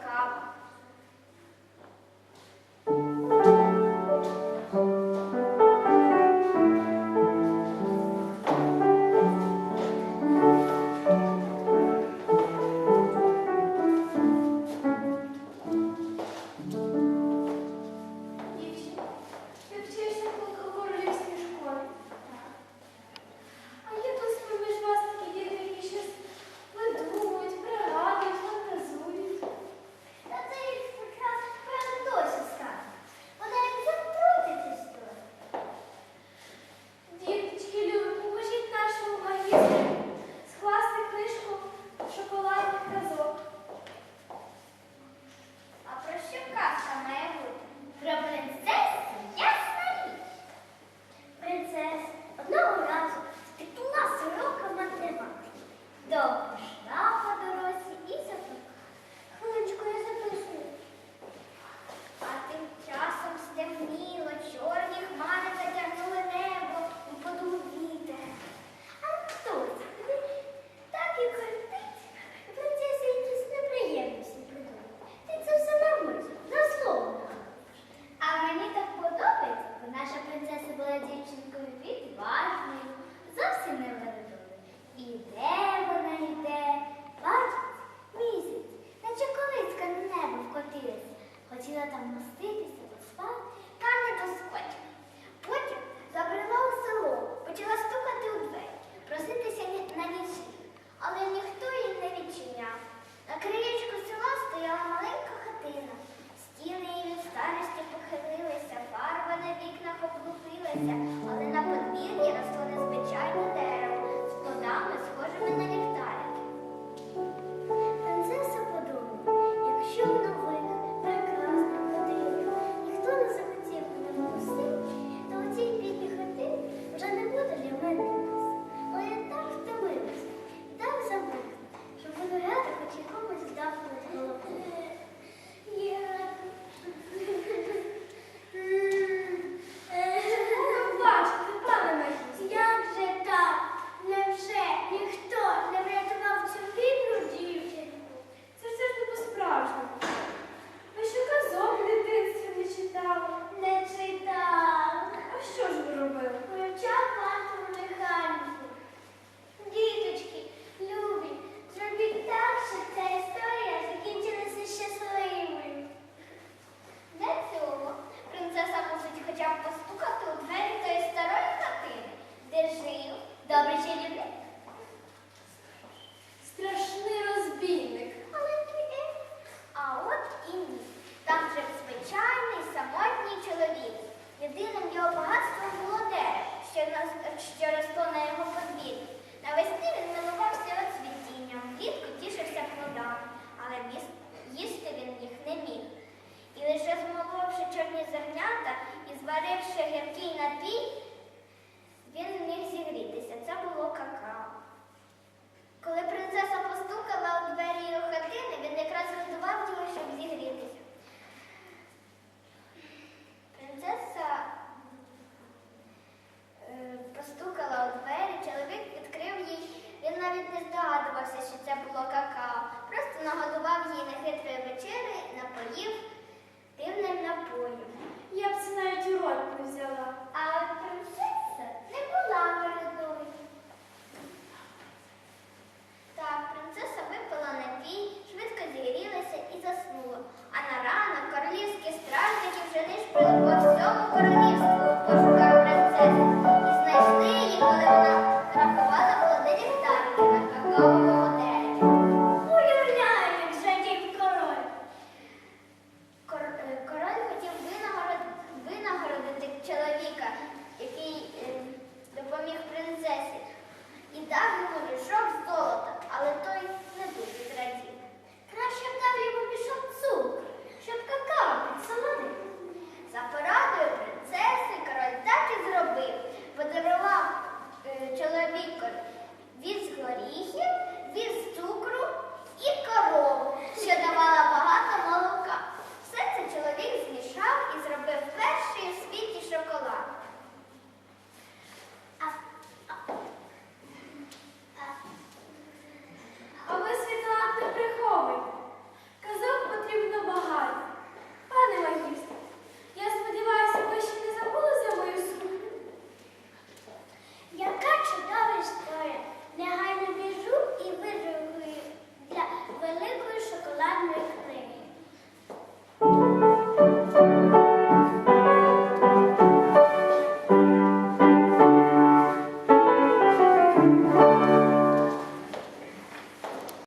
classificado 六。його багатство молоде, що розтоне його подвір. Навесні він минувався від Три вечері напоїв дивним напоєм. Я б це навіть у рот не взяла.